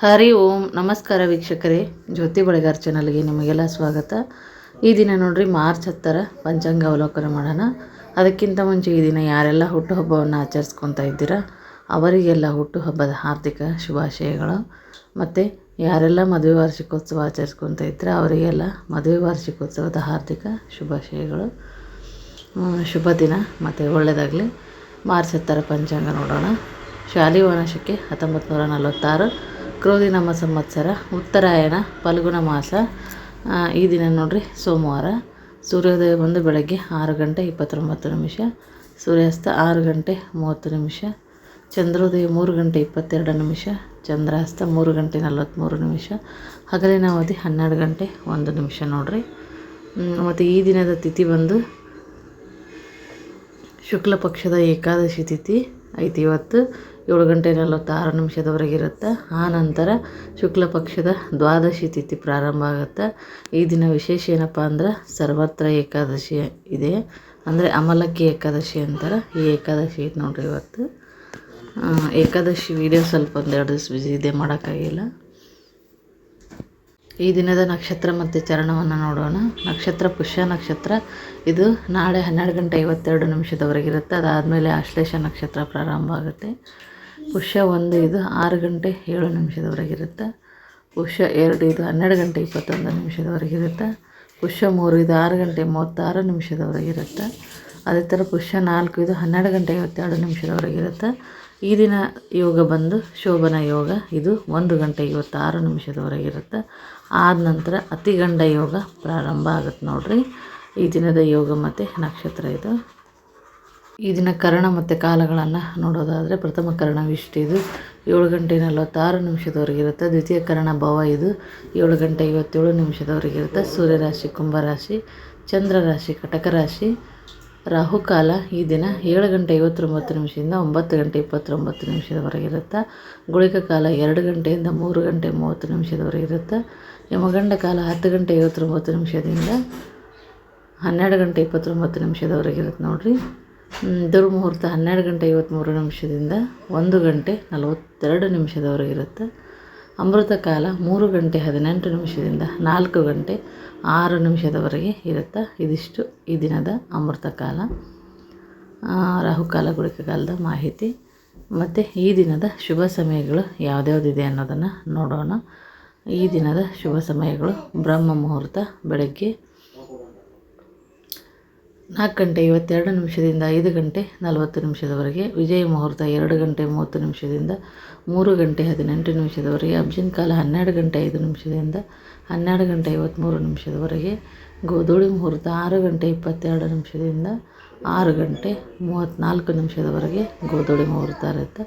ಹರಿ ಓಂ, ನಮಸ್ಕಾರ ವೀಕ್ಷಕರೇ. ಜ್ಯೋತಿ ಬಳೆಗಾರ್ ಚಾನಲ್ಗೆ ನಿಮಗೆಲ್ಲ ಸ್ವಾಗತ. ಈ ದಿನ ನೋಡ್ರಿ ಮಾರ್ಚ್ ಹತ್ತರ ಪಂಚಾಂಗ ಅವಲೋಕನ ಮಾಡೋಣ. ಅದಕ್ಕಿಂತ ಮುಂಚೆ ಈ ದಿನ ಯಾರೆಲ್ಲ ಹುಟ್ಟುಹಬ್ಬವನ್ನು ಆಚರಿಸ್ಕೊತಾ ಇದ್ದೀರಾ, ಅವರಿಗೆಲ್ಲ ಹುಟ್ಟುಹಬ್ಬದ ಹಾರ್ದಿಕ ಶುಭಾಶಯಗಳು. ಮತ್ತು ಯಾರೆಲ್ಲ ಮದುವೆ ವಾರ್ಷಿಕೋತ್ಸವ ಆಚರಿಸ್ಕೊತಾ ಇದ್ದೀರಾ, ಅವರಿಗೆಲ್ಲ ಮದುವೆ ವಾರ್ಷಿಕೋತ್ಸವದ ಹಾರ್ದಿಕ ಶುಭಾಶಯಗಳು. ಶುಭ ದಿನ. ಮತ್ತು ಒಳ್ಳೆಯದಾಗಲಿ ಮಾರ್ಚ್ ಹತ್ತರ ಪಂಚಾಂಗ ನೋಡೋಣ. ಶಾಲಿವಾನಶಕ್ಕೆ ಹತ್ತೊಂಬತ್ತು ನೂರ ನಲವತ್ತಾರು. ಕ್ರೋಧಿ ನಮ್ಮ ಸಂವತ್ಸರ, ಉತ್ತರಾಯಣ, ಫಲ್ಗುಣ ಮಾಸ ಈ ದಿನ ನೋಡಿರಿ, ಸೋಮವಾರ. ಸೂರ್ಯೋದಯ ಬಂದು ಬೆಳಗ್ಗೆ ಆರು ಗಂಟೆ ಇಪ್ಪತ್ತೊಂಬತ್ತು ನಿಮಿಷ, ಸೂರ್ಯಾಸ್ತ ಆರು ಗಂಟೆ ಮೂವತ್ತು ನಿಮಿಷ, ಚಂದ್ರೋದಯ ಮೂರು ಗಂಟೆ ಇಪ್ಪತ್ತೆರಡು ನಿಮಿಷ, ಚಂದ್ರಾಸ್ತ ಮೂರು ಗಂಟೆ ನಲವತ್ತ್ಮೂರು ನಿಮಿಷ, ಹಗಲಿನ ಅವಧಿ ಹನ್ನೆರಡು ಗಂಟೆ ಒಂದು ನಿಮಿಷ ನೋಡಿರಿ. ಮತ್ತು ಈ ದಿನದ ತಿಥಿ ಬಂದು ಶುಕ್ಲ ಪಕ್ಷದ ಏಕಾದಶಿ ತಿಥಿ ಐತಿ. ಇವತ್ತು ಏಳು ಗಂಟೆ ನಲವತ್ತಾರು ನಿಮಿಷದವರೆಗೆ ಇರುತ್ತೆ. ಆ ನಂತರ ಶುಕ್ಲ ಪಕ್ಷದ ದ್ವಾದಶಿ ತಿಥಿ ಪ್ರಾರಂಭ ಆಗುತ್ತೆ. ಈ ದಿನ ವಿಶೇಷ ಏನಪ್ಪ ಅಂದ್ರೆ ಸರ್ವತ್ರ ಏಕಾದಶಿ ಇದೆ. ಅಂದರೆ ಅಮಲಕ್ಕಿ ಏಕಾದಶಿ ಅಂತಾರೆ. ಈ ಏಕಾದಶಿ ಐತೆ ನೋಡ್ರಿ ಇವತ್ತು. ಏಕಾದಶಿ ವಿಡಿಯೋ ಸ್ವಲ್ಪ ಒಂದೆರಡು ದಿವಸ ಬಿಸಿ ಇದೆ, ಮಾಡೋಕ್ಕಾಗಿಲ್ಲ. ಈ ದಿನದ ನಕ್ಷತ್ರ ಮತ್ತು ಚರಣವನ್ನು ನೋಡೋಣ. ನಕ್ಷತ್ರ ಪುಷ್ಯ ನಕ್ಷತ್ರ. ಇದು ನಾಳೆ ಹನ್ನೆರಡು ಗಂಟೆ ಐವತ್ತೆರಡು ನಿಮಿಷದವರೆಗೆ ಇರುತ್ತೆ. ಅದಾದಮೇಲೆ ಆಶ್ಲೇಷ ನಕ್ಷತ್ರ ಪ್ರಾರಂಭ ಆಗುತ್ತೆ. ಪುಷ್ಯ ಒಂದು ಇದು ಆರು ಗಂಟೆ ಏಳು ನಿಮಿಷದವರೆಗೆ ಇರುತ್ತೆ. ಪುಷ್ಯ ಎರಡು ಇದು ಹನ್ನೆರಡು ಗಂಟೆ ಇಪ್ಪತ್ತೊಂದು ನಿಮಿಷದವರೆಗೆ ಇರುತ್ತೆ. ಪುಷ್ಯ ಮೂರು ಇದು ಆರು ಗಂಟೆ ಮೂವತ್ತಾರು ನಿಮಿಷದವರೆಗೆ ಇರುತ್ತೆ. ಅದೇ ಥರ ಪುಷ್ಯ ನಾಲ್ಕು ಇದು ಹನ್ನೆರಡು ಗಂಟೆ ಐವತ್ತೆರಡು ನಿಮಿಷದವರೆಗೆ ಇರುತ್ತೆ. ಈ ದಿನ ಯೋಗ ಬಂದು ಶೋಭನ ಯೋಗ ಇದು ಒಂದು ಗಂಟೆ ಐವತ್ತಾರು ನಿಮಿಷದವರೆಗೆ ಇರುತ್ತೆ. ಆದ ನಂತರ ಅತಿಗಂಡ ಯೋಗ ಪ್ರಾರಂಭ ಆಗುತ್ತೆ ನೋಡಿರಿ. ಈ ದಿನದ ಯೋಗ ಮತ್ತು ನಕ್ಷತ್ರ ಇದು. ಈ ದಿನ ಕರ್ಣ ಮತ್ತು ಕಾಲಗಳನ್ನು ನೋಡೋದಾದರೆ ಪ್ರಥಮ ಕರ್ಣ ವಿಷ್ಟಿ ಇದು. ಏಳು ಗಂಟೆ ನಲವತ್ತಾರು ನಿಮಿಷದವರೆಗೆ ಇರುತ್ತೆ. ದ್ವಿತೀಯ ಕರ್ಣ ಭವ ಇದು. ಏಳು ಗಂಟೆ ಐವತ್ತೇಳು ನಿಮಿಷದವರೆಗೆ ಇರುತ್ತೆ. ಸೂರ್ಯರಾಶಿ ಕುಂಭರಾಶಿ ಚಂದ್ರ ರಾಶಿ, ಕಟಕ ರಾಶಿ ರಾಹುಕಾಲ ಈ ದಿನ ಏಳು ಗಂಟೆ ಐವತ್ತೊಂಬತ್ತು ನಿಮಿಷದಿಂದ ಒಂಬತ್ತು ಗಂಟೆ ಇಪ್ಪತ್ತೊಂಬತ್ತು ನಿಮಿಷದವರೆಗೆ ಇರುತ್ತೆ. ಗುಳಿಕ ಕಾಲ ಎರಡು ಗಂಟೆಯಿಂದ ಮೂರು ಗಂಟೆ ಮೂವತ್ತು ನಿಮಿಷದವರೆಗೆ ಇರುತ್ತೆ. ಯಮಗಂಡ ಕಾಲ ಹತ್ತು ಗಂಟೆ ಐವತ್ತೊಂಬತ್ತು ನಿಮಿಷದಿಂದ ಹನ್ನೆರಡು ಗಂಟೆ ಇಪ್ಪತ್ತೊಂಬತ್ತು ನಿಮಿಷದವರೆಗೆ ಇರುತ್ತೆ ನೋಡಿರಿ. ದುರ್ಮುಹೂರ್ತ ಹನ್ನೆರಡು ಗಂಟೆ ಐವತ್ತ್ಮೂರು ನಿಮಿಷದಿಂದ ಒಂದು ಗಂಟೆ ನಲವತ್ತೆರಡು ನಿಮಿಷದವರೆಗೆ ಇರುತ್ತೆ. ಅಮೃತ ಕಾಲ ಮೂರು ಗಂಟೆ ಹದಿನೆಂಟು ನಿಮಿಷದಿಂದ ನಾಲ್ಕು ಗಂಟೆ ಆರು ನಿಮಿಷದವರೆಗೆ ಇರುತ್ತೆ. ಇದಿಷ್ಟು ಈ ದಿನದ ಅಮೃತ ಕಾಲ. ರಾಹುಕಾಲ ಗುಳಿಕ ಕಾಲದ ಮಾಹಿತಿ. ಮತ್ತು ಈ ದಿನದ ಶುಭ ಸಮಯಗಳು ಯಾವುದ್ಯಾವ್ದಿದೆ ಅನ್ನೋದನ್ನು ನೋಡೋಣ. ಈ ದಿನದ ಶುಭ ಸಮಯಗಳು ಬ್ರಹ್ಮ ಮುಹೂರ್ತ ಬೆಳಗ್ಗೆ ನಾಲ್ಕು ಗಂಟೆ ಐವತ್ತೆರಡು ನಿಮಿಷದಿಂದ ಐದು ಗಂಟೆ ನಲವತ್ತು ನಿಮಿಷದವರೆಗೆ, ವಿಜಯ ಮುಹೂರ್ತ ಎರಡು ಗಂಟೆ ಮೂವತ್ತು ನಿಮಿಷದಿಂದ ಮೂರು ಗಂಟೆ ಹದಿನೆಂಟು ನಿಮಿಷದವರೆಗೆ, ಅಬ್ಜಿನ ಕಾಲ ಹನ್ನೆರಡು ಗಂಟೆ ಐದು ನಿಮಿಷದಿಂದ ಹನ್ನೆರಡು ಗಂಟೆ ಐವತ್ತ್ಮೂರು ನಿಮಿಷದವರೆಗೆ, ಗೋಧೂಳಿ ಮುಹೂರ್ತ ಆರು ಗಂಟೆ ಇಪ್ಪತ್ತೆರಡು ನಿಮಿಷದಿಂದ ಆರು ಗಂಟೆ ಮೂವತ್ತ್ನಾಲ್ಕು ನಿಮಿಷದವರೆಗೆ ಗೋಧೂಳಿ ಮುಹೂರ್ತ ಇರುತ್ತೆ.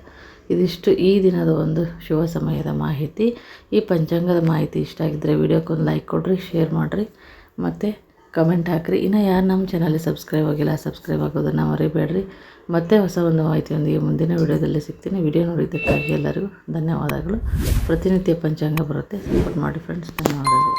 ಇದಿಷ್ಟು ಈ ದಿನದ ಒಂದು ಶುಭ ಸಮಯದ ಮಾಹಿತಿ. ಈ ಪಂಚಾಂಗದ ಮಾಹಿತಿ ಇಷ್ಟ ಆಗಿದ್ದರೆ ವಿಡಿಯೋಕ್ಕೊಂದು ಲೈಕ್ ಕೊಡಿರಿ, ಶೇರ್ ಮಾಡಿರಿ. ಮತ್ತು ಕಮೆಂಟ್ ಹಾಕಿರಿ. ಇನ್ನು ಯಾರು ನಮ್ಮ ಚಾನಲ್ಗೆ ಸಬ್ಸ್ಕ್ರೈಬ್ ಆಗಿಲ್ಲ ಸಬ್ಸ್ಕ್ರೈಬ್ ಆಗೋದನ್ನು ಮರಿಬೇಡ್ರಿ. ಮತ್ತೆ ಹೊಸ ಒಂದು ಮಾಹಿತಿಯೊಂದಿಗೆ ಮುಂದಿನ ವಿಡಿಯೋದಲ್ಲಿ ಸಿಗ್ತೀನಿ. ವಿಡಿಯೋ ನೋಡಿದ್ದಕ್ಕಾಗಿ ಎಲ್ಲರಿಗೂ ಧನ್ಯವಾದಗಳು. ಪ್ರತಿನಿತ್ಯ ಪಂಚಾಂಗ ಬರುತ್ತೆ. ಸಪೋರ್ಟ್ ಮಾಡಿ ಫ್ರೆಂಡ್ಸ್ ಧನ್ಯವಾದಗಳು.